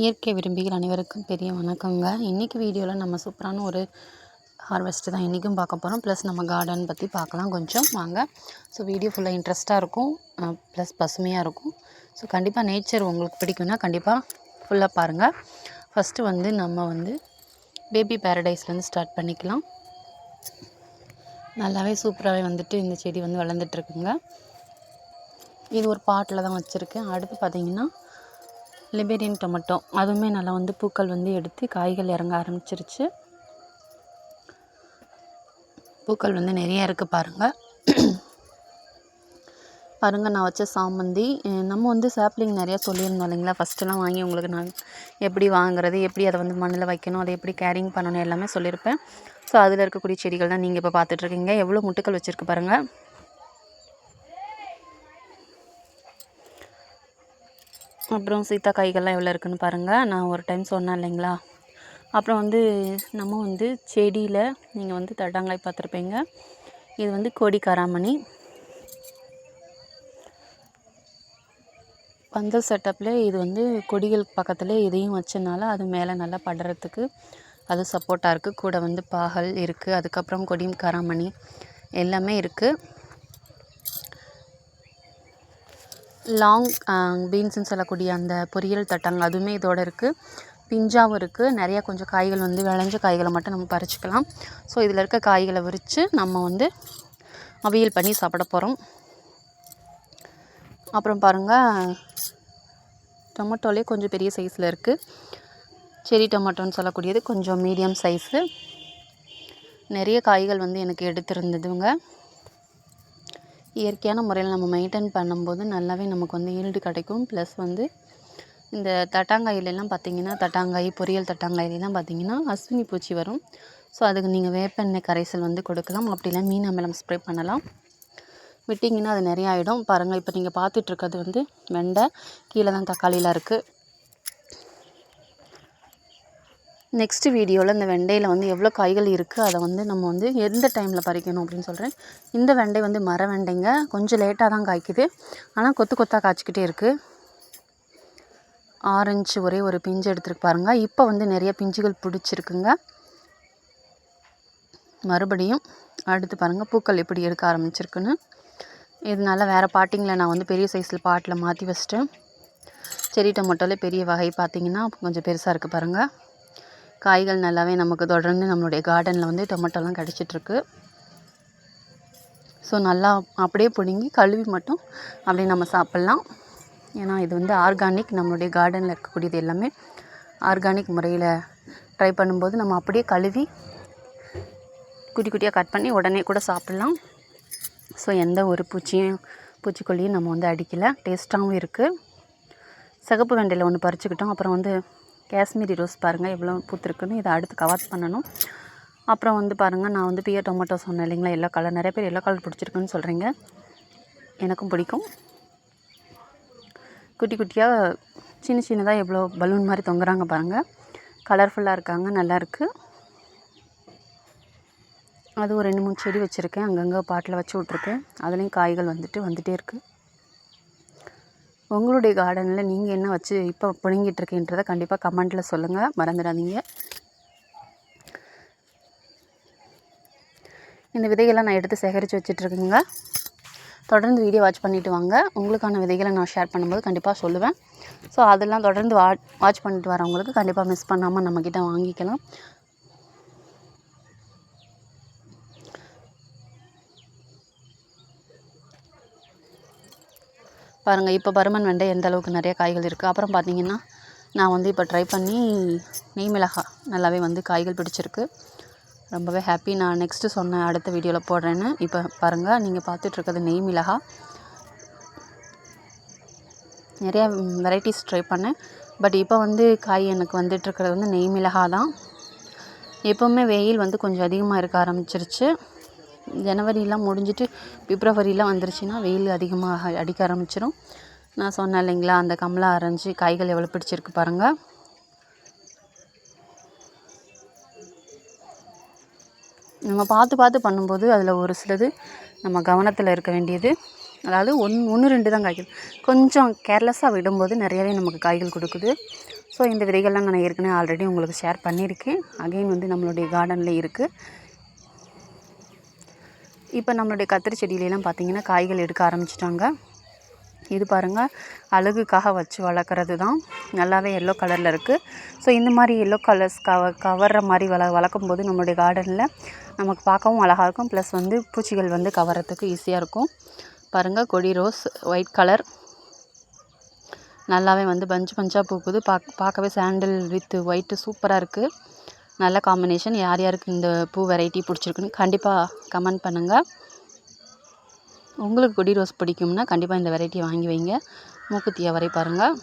இயற்கை விரும்பிகள் அனைவருக்கும் பெரிய வணக்கங்க. இன்றைக்கி வீடியோவில் நம்ம சூப்பரான ஒரு ஹார்வெஸ்ட்டு தான் இன்றைக்கும் பார்க்க போகிறோம் ப்ளஸ் நம்ம கார்டன் பற்றி பார்க்கலாம் கொஞ்சம். வாங்க. ஸோ வீடியோ ஃபுல்லாக இன்ட்ரெஸ்ட்டாக இருக்கும். ப்ளஸ் பசுமையாக இருக்கும். ஸோ கண்டிப்பாக நேச்சர் உங்களுக்கு பிடிக்கும்னா கண்டிப்பாக ஃபுல்லாக பாருங்கள் ஃபஸ்ட்டு வந்து நம்ம வந்து பேபி பேரடைஸ்லேருந்து ஸ்டார்ட் பண்ணிக்கலாம். நல்லாவே சூப்பராகவே வந்துட்டு இந்த செடி வந்து வளர்ந்துட்டுருக்குங்க இது ஒரு பாட்டில் தான் வச்சுருக்கேன். அடுத்து பார்த்திங்கன்னா லிபேரியன் டொமேட்டோ அதுவுமே நல்லா வந்து பூக்கள் வந்து எடுத்து காய்கள் இறங்க ஆரம்பிச்சிருச்சு. பூக்கள் வந்து நிறைய இருக்குது பாருங்கள் பாருங்கள் நான் வச்ச சாமந்தி. நம்ம வந்து சாப்ளிங் நிறையா சொல்லியிருந்தோம் இல்லைங்களா? ஃபஸ்ட்டெல்லாம் வாங்கி உங்களுக்கு நான் எப்படி வாங்குறது எப்படி அதை வந்து மண்ணில் வைக்கணும் அதை எப்படி கேரிங் பண்ணணும் எல்லாமே சொல்லியிருப்பேன். ஸோ அதில் இருக்கக்கூடிய செடிகள் தான் நீங்கள் இப்போ பார்த்துட்ருக்கீங்க எவ்வளோ முட்டுக்கள் வச்சுருக்கு பாருங்கள் அப்புறம் சீத்தாக்காய்கள்லாம் எவ்வளோ இருக்குன்னு பாருங்கள் நான் ஒரு டைம் சொன்னேன் இல்லைங்களா? அப்புறம் வந்து நம்ம வந்து செடியில் நீங்கள் வந்து தட்டாங்காய் பார்த்துருப்பீங்க. இது வந்து கொடி காராமணி. பந்தல் செட்டப்பில் இது வந்து கொடிகள் பக்கத்தில் இதையும் வச்சனால அது மேலே நல்லா படுறதுக்கு அது சப்போர்ட்டாக இருக்குது கூட வந்து பாகல் இருக்குது அதுக்கப்புறம் கொடியும் காராமணி எல்லாமே இருக்குது லாங் பீன்ஸுன்னு சொல்லக்கூடிய அந்த பொரியல் தட்டாங்க அதுவுமே இதோட இருக்குது பிஞ்சாவும் இருக்குது நிறையா கொஞ்சம் காய்கள் வந்து விளைஞ்ச காய்களை மட்டும் நம்ம பறிச்சிக்கலாம். ஸோ இதில் இருக்க காய்களை விரித்து நம்ம வந்து அவியல் பண்ணி சாப்பிட போகிறோம் அப்புறம் பாருங்கள் டொமேட்டோலே கொஞ்சம் பெரிய சைஸில் இருக்குது செரி டொமேட்டோன்னு சொல்லக்கூடியது கொஞ்சம் மீடியம் சைஸு நிறைய காய்கள் வந்து எனக்கு எடுத்திருந்ததுங்க. இயற்கையான முறையில் நம்ம மெயின்டைன் பண்ணும்போது நல்லாவே நமக்கு வந்து ஈல்டு கிடைக்கும். ப்ளஸ் வந்து இந்த தட்டாங்காயிலெல்லாம் பார்த்தீங்கன்னா தட்டாங்காய் பொரியல் தட்டாங்காயிலெல்லாம் பார்த்தீங்கன்னா அஸ்வினி பூச்சி வரும். ஸோ அதுக்கு நீங்கள் வேப்பெண்ணெய் கரைசல் வந்து கொடுக்கலாம். அப்படிலாம் மீன் அமிலம் ஸ்ப்ரே பண்ணலாம். விட்டிங்கன்னா அது நிறைய ஆகிடும் பாருங்கள் இப்போ நீங்கள் பார்த்துட்ருக்கிறது வந்து வெண்டை கீழே தான் தக்காளிலாம் இருக்குது நெக்ஸ்ட் வீடியோவில் இந்த வெண்டையில் வந்து எவ்வளோ காய்கள் இருக்குது அதை வந்து நம்ம வந்து எந்த டைமில் பறிக்கணும் அப்படின்னு சொல்கிறேன் இந்த வெண்டை வந்து மர வெண்டைங்க. கொஞ்சம் லேட்டாக தான் காய்க்குது. ஆனால் கொத்து கொத்தாக காய்ச்சிக்கிட்டே இருக்குது ஆரஞ்சு ஒரே ஒரு பிஞ்சு எடுத்துருக்கு பாருங்கள் இப்போ வந்து நிறைய பிஞ்சுகள் பிடிச்சிருக்குங்க. மறுபடியும் அடுத்து பாருங்கள் பூக்கள் எப்படி எடுக்க ஆரம்பிச்சிருக்குன்னு. இதனால வேறு பாட்டிங்கில் நான் வந்து பெரிய சைஸில் பாட்டில் மாற்றி வச்சிட்டேன். செரி டொமேட்டோலே பெரிய வகை பார்த்தீங்கன்னா கொஞ்சம் பெருசாக இருக்குது பாருங்கள் காய்கள் நல்லாவே நமக்கு தொடர்ந்து நம்மளுடைய கார்டனில் வந்து டொமேட்டோலாம் கிடச்சிட்ருக்கு. ஸோ நல்லா அப்படியே பிடுங்கி கழுவி மட்டும் அப்படியே நம்ம சாப்பிட்லாம். ஏன்னா இது வந்து ஆர்கானிக் நம்மளுடைய கார்டனில் இருக்கக்கூடியது எல்லாமே ஆர்கானிக் முறையில் ட்ரை பண்ணும்போது நம்ம அப்படியே கழுவி குட்டி குட்டியாக கட் பண்ணி உடனே கூட சாப்பிட்லாம். ஸோ எந்த ஒரு பூச்சியும் பூச்சிக்கொல்லியும் நம்ம வந்து அடிக்கலை. டேஸ்ட்டாகவும் இருக்குது சிகப்பு வெண்டையில் ஒன்று பறிச்சுக்கிட்டோம். அப்புறம் வந்து காஷ்மீரி ரோஸ் பாருங்கள் எவ்வளோ பூத்துருக்குன்னு. இதை அடுத்து கவர் பண்ணணும். அப்புறம் வந்து பாருங்கள் நான் வந்து பியர் டொமேட்டோ சொன்னேன் இல்லைங்களா எல்லோ கலர் நிறைய பேர் எல்லோ கலர் பிடிச்சிருக்குன்னு சொல்கிறீங்க எனக்கும் பிடிக்கும். குட்டி குட்டியாக சின்ன சின்னதாக எவ்வளோ பலூன் மாதிரி தொங்குறாங்க பாருங்கள் கலர்ஃபுல்லாக இருக்காங்க நல்லாயிருக்கு அது ஒரு ரெண்டு மூணு செடி வச்சுருக்கேன் அங்கங்கே பாட்டில் வச்சு விட்ருக்கேன் அதுலேயும் காய்கள் வந்துட்டு வந்துகிட்டே இருக்குது உங்களுடைய கார்டனில் நீங்கள் என்ன வச்சு இப்போ பிடுங்கிட்டு கண்டிப்பாக கமெண்ட்டில் சொல்லுங்கள் மறந்துடாதீங்க. இந்த விதைகளை நான் எடுத்து சேகரித்து வச்சிட்ருக்கேங்க தொடர்ந்து வீடியோ வாட்ச் பண்ணிவிட்டு வாங்க. உங்களுக்கான விதைகளை நான் ஷேர் பண்ணும்போது கண்டிப்பாக சொல்லுவேன். ஸோ அதெல்லாம் தொடர்ந்து வா வாட்ச் பண்ணிட்டு வரவங்களுக்கு கண்டிப்பாக மிஸ் பண்ணாமல் நம்மக்கிட்ட வாங்கிக்கலாம். பாருங்கள் இப்போ பருமன் வெண்டை எந்த அளவுக்கு நிறைய காய்கள் இருக்குது அப்புறம் பார்த்தீங்கன்னா நான் வந்து இப்போ ட்ரை பண்ணி நெய் மிளகாய் நல்லாவே வந்து காய்கள் பிடிச்சிருக்கு. ரொம்பவே ஹாப்பி நான் நெக்ஸ்ட்டு சொன்ன அடுத்த வீடியோவில் போடுறேன்னு. இப்போ பாருங்கள் நீங்கள் பார்த்துட்ருக்கிறது நெய் மிளகாய். நிறையா வெரைட்டிஸ் ட்ரை பண்ணேன். பட் இப்போ வந்து காய் எனக்கு வந்துட்டுருக்கிறது வந்து நெய் மிளகாய் தான். எப்போவுமே வெயில் வந்து கொஞ்சம் அதிகமாக இருக்க ஆரம்பிச்சிருச்சு. ஜனவரிலாம் முடிஞ்சிட்டு பிப்ரவரிலாம் வந்துருச்சுன்னா வெயில் அதிகமாக அடிக்க ஆரம்பிச்சிடும் நான் சொன்னேன் இல்லைங்களா அந்த கமலா அரைஞ்சி காய்கள் எவ்வளோ பிடிச்சிருக்கு பாருங்கள் நம்ம பார்த்து பார்த்து பண்ணும்போது அதில் ஒரு சிலது நம்ம கவனத்தில் இருக்க வேண்டியது. அதாவது ஒன் ஒன்று ரெண்டு தான் காய்க்குது கொஞ்சம் கேர்லெஸ்ஸாக விடும்போது நிறையவே நமக்கு காய்கள் கொடுக்குது. ஸோ இந்த விதைகள்லாம் நான் ஏற்கனவே ஆல்ரெடி உங்களுக்கு ஷேர் பண்ணியிருக்கேன். அகைன் வந்து நம்மளுடைய கார்டனில் இருக்குது இப்போ நம்மளுடைய கத்திரி செடியிலலாம் பார்த்தீங்கன்னா காய்கள் எடுக்க ஆரம்பிச்சிட்டாங்க. இது பாருங்கள் அழகுக்காக வச்சு வளர்க்குறது தான். நல்லாவே எல்லோ கலரில் இருக்குது ஸோ இந்த மாதிரி எல்லோ கலர்ஸ் கவ கவர்ற மாதிரி வள வளர்க்கும் போது நம்மளுடைய கார்டனில் நமக்கு பார்க்கவும் அழகாக இருக்கும். ப்ளஸ் வந்து பூச்சிகள் வந்து கவர்றதுக்கு ஈஸியாக இருக்கும். பாருங்கள் கொடி ரோஸ் ஒயிட் கலர் நல்லாவே வந்து பஞ்சு பஞ்சாக பூக்குது. பாக் பார்க்கவே சாண்டில் வித் ஒயிட்டு சூப்பராக இருக்குது நல்ல காம்பினேஷன் யார் யாருக்கு இந்த பூ வெரைட்டி பிடிச்சிருக்குன்னு கண்டிப்பாக கமெண்ட் பண்ணுங்கள் உங்களுக்கு கொடி ரோஸ் பிடிக்கும்னா கண்டிப்பாக இந்த வெரைட்டியை வாங்கி வைங்க. மூக்குத்தியா வரை பாருங்கள்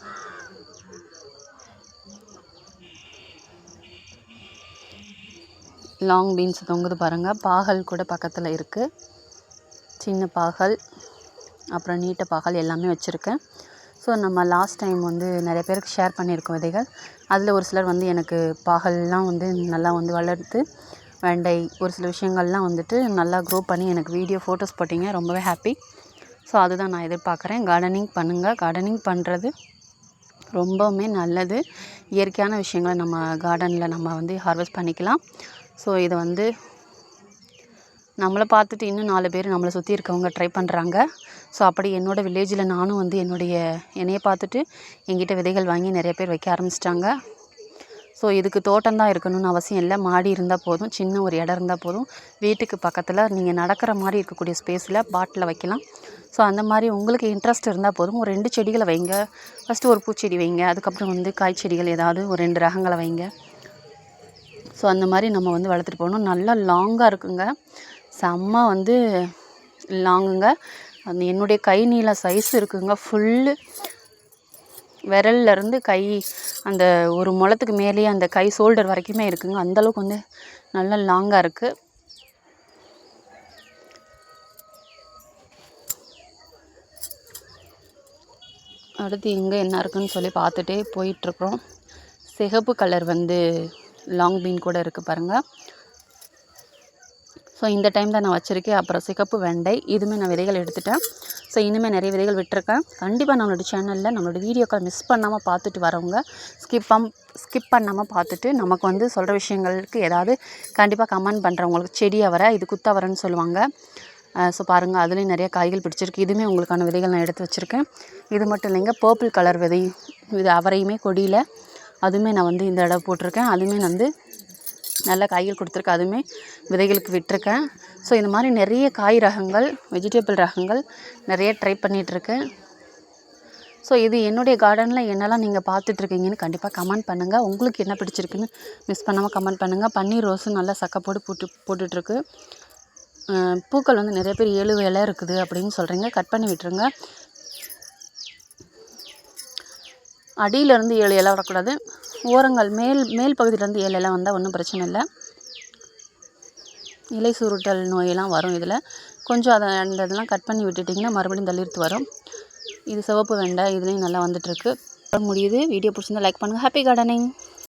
லாங் பீன்ஸ் தொங்குது பாருங்கள் பாகல் கூட பக்கத்தில் இருக்குது சின்ன பாகல் அப்புறம் நீட்ட பாகல் எல்லாமே வச்சுருக்கேன். ஸோ நம்ம லாஸ்ட் டைம் வந்து நிறைய பேருக்கு ஷேர் பண்ணியிருக்கோம் விதைகள். அதில் ஒரு சிலர் வந்து எனக்கு பாகல்லாம் வந்து நல்லா வந்து வளர்த்து வெண்டை ஒரு சில விஷயங்கள்லாம் வந்துட்டு நல்லா க்ரோ பண்ணி எனக்கு வீடியோ ஃபோட்டோஸ் போட்டிங்க. ரொம்பவே ஹாப்பி ஸோ அதுதான் நான் எதிர்பார்க்குறேன். கார்டனிங் பண்ணுங்கள் கார்டனிங் பண்ணுறது ரொம்பவுமே நல்லது. இயற்கையான விஷயங்களை நம்ம கார்டனில் நம்ம வந்து ஹார்வெஸ்ட் பண்ணிக்கலாம். ஸோ இதை வந்து நம்மளை பார்த்துட்டு இன்னும் நாலு பேர் நம்மளை சுற்றி இருக்கவங்க ட்ரை பண்ணுறாங்க ஸோ அப்படி என்னோடய வில்லேஜில் நானும் வந்து என்னுடைய என்னையை பார்த்துட்டு என்கிட்ட விதைகள் வாங்கி நிறைய பேர் வைக்க ஆரம்பிச்சிட்டாங்க. ஸோ இதுக்கு தோட்டம் தான் இருக்கணும்னு அவசியம் இல்லை. மாடி இருந்தால் போதும் சின்ன ஒரு இடம் இருந்தால் போதும். வீட்டுக்கு பக்கத்தில் நீங்கள் நடக்கிற மாதிரி இருக்கக்கூடிய ஸ்பேஸில் பாட்டில் வைக்கலாம். ஸோ அந்த மாதிரி உங்களுக்கு இன்ட்ரெஸ்ட் இருந்தால் போதும். ஒரு ரெண்டு செடிகளை வைங்க. ஃபஸ்ட்டு ஒரு பூச்செடி வைங்க. அதுக்கப்புறம் வந்து காய்ச்செடிகள் ஏதாவது ஒரு ரெண்டு ரகங்களை வைங்க. ஸோ அந்த மாதிரி நம்ம வந்து வளர்த்துட்டு போகணும். நல்லா லாங்காக இருக்குங்க. செம்ம வந்து லாங்குங்க. அந்த என்னுடைய கை நீள சைஸ் இருக்குங்க. ஃபுல்லு விரல்லேருந்து கை அந்த ஒரு முளத்துக்கு மேலேயே அந்த கை ஷோல்டர் வரைக்குமே இருக்குங்க. அந்தளவுக்கு வந்து நல்லா லாங்காக இருக்குது அடுத்து இங்கே என்ன இருக்குன்னு சொல்லி பார்த்துட்டே போயிட்டுருக்குறோம் சிகப்பு கலர் வந்து லாங் பீன் கூட இருக்குது பாருங்கள் ஸோ இந்த டைம் தான் நான் வச்சுருக்கேன். அப்புறம் சிகப்பு வெண்டை இதுவுமே நான் விதைகள் எடுத்துட்டேன். ஸோ இனிமேல் நிறைய விதைகள் விட்டுருக்கேன். கண்டிப்பாக நம்மளோட சேனலில் நம்மளோட வீடியோக்கள் மிஸ் பண்ணாமல் பார்த்துட்டு வரவங்க ஸ்கிப்பம் ஸ்கிப் பண்ணாமல் பார்த்துட்டு நமக்கு வந்து சொல்கிற விஷயங்களுக்கு ஏதாவது கண்டிப்பாக கமெண்ட் பண்ணுறவங்களுக்கு செடி அவரை இது குத்தவரைன்னு சொல்லுவாங்க. ஸோ பாருங்கள் அதுலேயும் நிறைய காய்கள் பிடிச்சிருக்கு. இதுவுமே உங்களுக்கான விதைகள் நான் எடுத்து வச்சுருக்கேன். இது மட்டும் இல்லைங்க பர்பிள் கலர் விதை இது அவரையுமே கொடியில் அதுவுமே நான் வந்து இந்த இடம் போட்டிருக்கேன். அதுவுமே நான் வந்து நல்ல காய்கள் கொடுத்துருக்கு. அதுவுமே விதைகளுக்கு விட்டிருக்கேன். ஸோ இந்த மாதிரி நிறைய காய் ரகங்கள் வெஜிடபிள் ரகங்கள் நிறைய ட்ரை பண்ணிகிட்ருக்கேன் ஸோ இது என்னுடைய கார்டனில் என்னெல்லாம் நீங்கள் பார்த்துட்ருக்கீங்கன்னு கண்டிப்பாக கமெண்ட் பண்ணுங்கள் உங்களுக்கு என்ன பிடிச்சிருக்குன்னு மிஸ் பண்ணாமல் கமெண்ட் பண்ணுங்கள் பன்னீர் ரோஸும் நல்லா சக்கப்போடு போட்டு போட்டுட்ருக்கு பூக்கள் வந்து நிறைய பேர் ஏழு வேலை இருக்குது அப்படின்னு சொல்கிறீங்க கட் பண்ணி விட்டுருங்க. அடியிலேருந்து ஏழு இலை வரக்கூடாது. ஓரங்கள் மேல் மேல் பகுதியிலேருந்து ஏழு வந்தால் ஒன்றும் பிரச்சனை இல்லை. இலை சுருட்டல் நோயெல்லாம் வரும் இதில். கொஞ்சம் அதை அந்த இதெல்லாம் கட் பண்ணி விட்டுட்டிங்கன்னா மறுபடியும் தளிர்த்து வரும். இது சிவப்பு வெண்டை இதுலேயும் நல்லா வந்துட்டுருக்கு முடியுது. வீடியோ பிடிச்சிருந்தா லைக் பண்ணுங்கள் ஹாப்பி கார்டனிங்